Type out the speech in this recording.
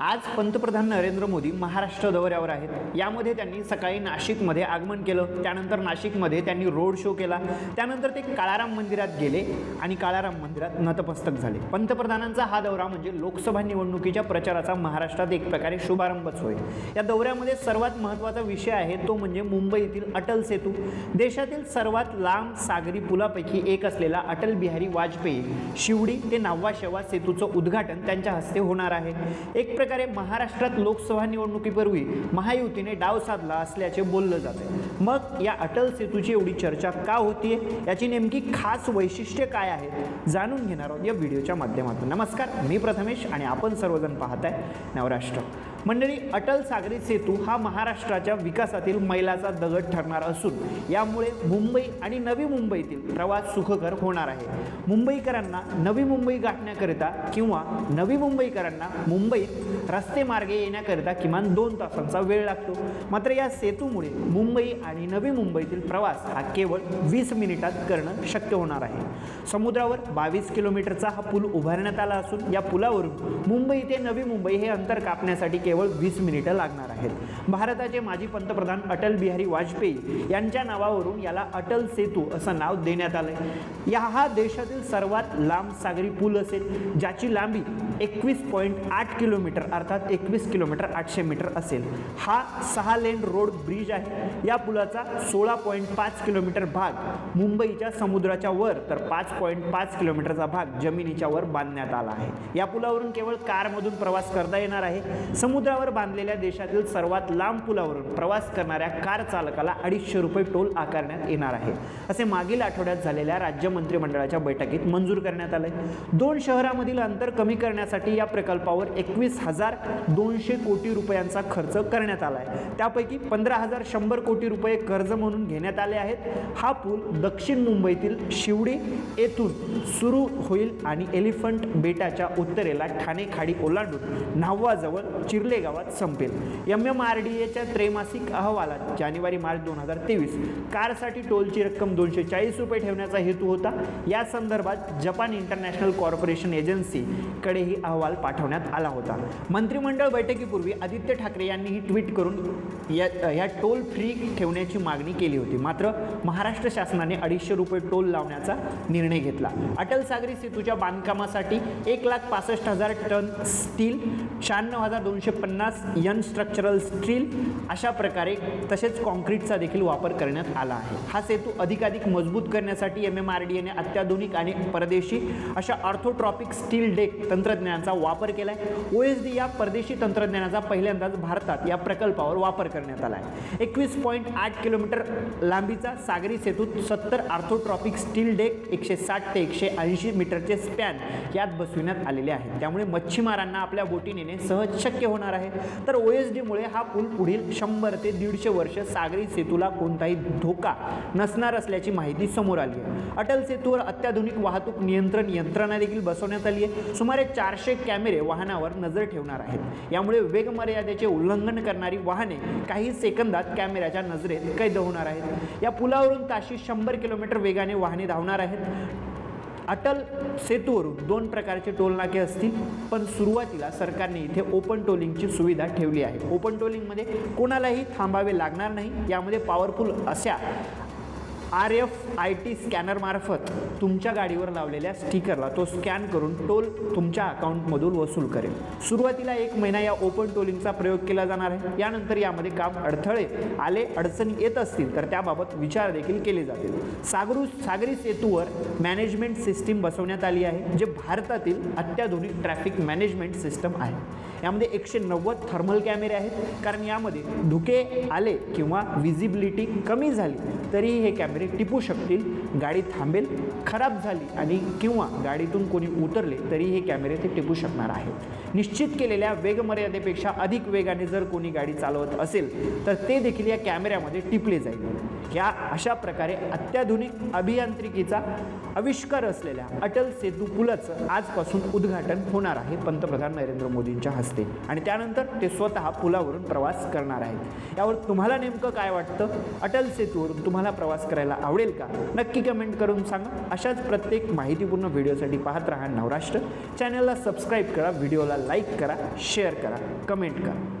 आज पंतप्रधान नरेंद्र मोदी महाराष्ट्र दौऱ्यावर आहेत. यामध्ये त्यांनी सकाळी नाशिकमध्ये आगमन केलं. त्यानंतर नाशिकमध्ये त्यांनी रोड शो केला. त्यानंतर ते काळाराम मंदिरात गेले आणि काळाराम मंदिरात नतमस्तक झाले. पंतप्रधानांचा हा दौरा म्हणजे लोकसभा निवडणुकीच्या प्रचाराचा महाराष्ट्रात एक प्रकारे शुभारंभच होय. या दौऱ्यामध्ये सर्वात महत्त्वाचा विषय आहे तो म्हणजे मुंबईतील अटल सेतू. देशातील सर्वात लांब सागरी पुलापैकी एक असलेला अटल बिहारी वाजपेयी शिवडी ते नाव्वा शेवा सेतूचं उद्घाटन त्यांच्या हस्ते होणार आहे. एक प्रकार महाराष्ट्रात लोकसभा निवडणुकीपूर्वी महायुतीने डाव साधला असल्याचे बोललं जाते मग या अटल सेतूची एवढी चर्चा का होतीये? याची नेमकी खास वैशिष्ट्य काय आहेत जाणून घेणार आहोत या व्हिडिओच्या माध्यमातून. नमस्कार मी प्रथमेश आणि आपण सर्वजण पाहताय नवराष्ट्र. मंडळी अटल सागरी सेतू हा महाराष्ट्राच्या विकासातील मैलाचा दगड ठरणार असून यामुळे मुंबई आणि नवी मुंबईतील प्रवास सुखकर होणार आहे. मुंबईकरांना नवी मुंबई गाठण्याकरिता किंवा नवी मुंबईकरांना मुंबईत रस्ते मार्गे येण्याकरिता किमान दोन तासांचा वेळ लागतो. मात्र या सेतूमुळे मुंबई आणि नवी मुंबईतील प्रवास हा केवळ वीस मिनिटात करणं शक्य होणार आहे. समुद्रावर बावीस किलोमीटरचा हा पूल उभारण्यात आला असून या पुलावरून मुंबई ते नवी मुंबई हे अंतर कापण्यासाठी केवळ वीस मिनिटं लागणार आहेत. भारताचे माजी पंतप्रधान अटल बिहारी वाजपेयी यांच्या नावावरून याला अटल सेतू असं नाव देण्यात आलं या हा देशातील सर्वात लांब सागरी पूल असेल ज्याची लांबी एकवीस पॉईंट आठ किलोमीटर अर्थात एकवीस किलोमीटर आठशे मीटर असेल. हा सहा लेन रोड ब्रिज आहे. या पुलाचा सोळा पॉईंट पाच किलोमीटर भाग मुंबईच्या समुद्राच्या वर तर पाच पॉईंट पाच किलोमीटरचा भाग जमिनीच्या वर बांधण्यात आला आहे. या पुलावरून केवळ कारमधून प्रवास करता येणार आहे. समुद्र समुद्रावर बांधलेल्या देशातील सर्वात लांब पुलावरून प्रवास करणाऱ्या कार चालकाला अडीचशे रुपये टोल आकारण्यात येणार आहे. असे मागील आठवड्यात झालेल्या राज्य मंत्रिमंडळाच्या बैठकीत मंजूर करण्यात आले दोन शहरामधील अंतर कमी करण्यासाठी या प्रकल्पावर एकवीस हजार दोनशे कोटी रुपयांचा खर्च करण्यात आला आहे त्यापैकी पंधरा हजार शंभर कोटी रुपये कर्ज म्हणून घेण्यात आले आहेत. हा पूल दक्षिण मुंबईतील शिवडी येथून सुरू होईल आणि एलिफंट बेटाच्या उत्तरेला ठाणे खाडी ओलांडून न्हावाजवळ चिर्ले गावात संपेल. एम एम आर डी एच्या त्रैमासिक अहवालात जानेवारी मार्च दोन हजार तेवीस कारसाठी टोलची रक्कम दोनशे चाळीस रुपये ठेवण्याचा हेतू होता. या संदर्भात जपान इंटरनॅशनल कॉर्पोरेशन एजन्सीकडेही अहवाल पाठवण्यात आला होता. मंत्रिमंडळ बैठकीपूर्वी आदित्य ठाकरे यांनीही ट्विट करून या ह्या टोल फ्री ठेवण्याची मागणी केली होती. मात्र महाराष्ट्र शासनाने अडीचशे रुपये टोल लावण्याचा निर्णय घेतला. अटल सागरी सेतूच्या बांधकामासाठी एक लाख पासष्ट हजार टन स्टील शहाण्णव हजार दोनशे पन्नास यन स्ट्रक्चरल स्टील अशा प्रकारे तसेच कॉन्क्रीटचा देखील वापर करण्यात आला आहे. हा सेतू अधिकाधिक मजबूत करण्यासाठी एम एम आर डी एने अत्याधुनिक आणि परदेशी अशा ऑर्थोट्रॉपिक स्टील डेक तंत्रज्ञानाचा वापर केला आहे ओ एस डी या परदेशी तंत्रज्ञानाचा पहिल्यांदाच भारतात या प्रकल्पावर वापर करण्यात आला आहे एकवीस पॉईंट आठ किलोमीटर लांबीचा सागरी सेतूत सत्तर आर्थोट्रॉपिक स्टील डेक एकशे साठ ते एकशे ऐंशी मीटरचे स्पॅन यात बसविण्यात आलेले आहेत. त्यामुळे मच्छीमारांना आपल्या बोटीने सहज शक्य होणार आहे. तर ओ एस डीमुळे हा पूल पुढील शंभर ते दीडशे वर्ष सागरी सेतूला कोणताही धोका नसणार असल्याची माहिती समोर आली आहे. अटल सेतूवर अत्याधुनिक वाहतूक नियंत्रण यंत्रणा देखील बसवण्यात आली आहे. सुमारे चारशे कॅमेरे वाहनावर नजर ठेवणार आहेत. यामुळे वेगमर्यादेचे उल्लंघन करणारी वाहने काही सेकंदात कॅमेऱ्याच्या नजरेत कैद होणार आहेत. या पुलावरून ताशी शंभर किलोमीटर वेगाने वाहने धावणार आहेत. अटल सेतूवरून दोन प्रकारचे टोलनाके असतील पण सुरुवातीला सरकारने इथे ओपन टोलिंगची सुविधा ठेवली आहे. ओपन टोलिंगमध्ये कोणालाही थांबावे लागणार नाही यामध्ये पॉवरफुल अशा आर एफ आय टी स्कॅनरमार्फत तुमच्या गाडीवर लावलेल्या स्टिकरला तो स्कॅन करून टोल तुमच्या अकाउंटमधून वसूल करेल. सुरुवातीला एक महिना या ओपन टोलिंगचा प्रयोग केला जाणार आहे. यानंतर यामध्ये काम अडथळे आले अडचणी येत असतील तर त्याबाबत विचार देखील केले जातील. सागरू सागरी सेतूवर मॅनेजमेंट सिस्टीम बसवण्यात आली आहे जे भारतातील अत्याधुनिक ट्रॅफिक मॅनेजमेंट सिस्टम आहे. यामध्ये एकशे नव्वद थर्मल कॅमेरे आहेत. कारण यामध्ये धुके आले किंवा विजिबिलिटी कमी झाली तरीही हे कॅमेरे टिपू शकतील. गाडी थांबेल खराब झाली आणि किंवा गाडीतून कोणी उतरले तरी हे कॅमेरे ते टिपू शकणार आहेत. निश्चित केलेल्या वेगमर्यादेपेक्षा अधिक वेगाने जर कोणी गाडी चालवत असेल तर ते देखील या कॅमेऱ्यामध्ये टिपले जाईल. या अशा प्रकारे अत्याधुनिक अभियांत्रिकीचा आविष्कार असलेल्या अटल सेतू पुलाचं आजपासून उद्घाटन होणार आहे पंतप्रधान नरेंद्र मोदींच्या हस्ते. आणि त्यानंतर ते स्वतः पुलावरून प्रवास करणार आहेत. यावर तुम्हाला नेमकं काय वाटतं? अटल सेतूवरून तुम्हाला प्रवास करायला आवडेल का? नक्की कमेंट करून सांगा. अशाच प्रत्येक माहितीपूर्ण व्हिडिओसाठी पाहत राहा नवराष्ट्र. चॅनलला सबस्क्राईब करा. व्हिडिओला लाईक करा. शेअर करा. कमेंट करा.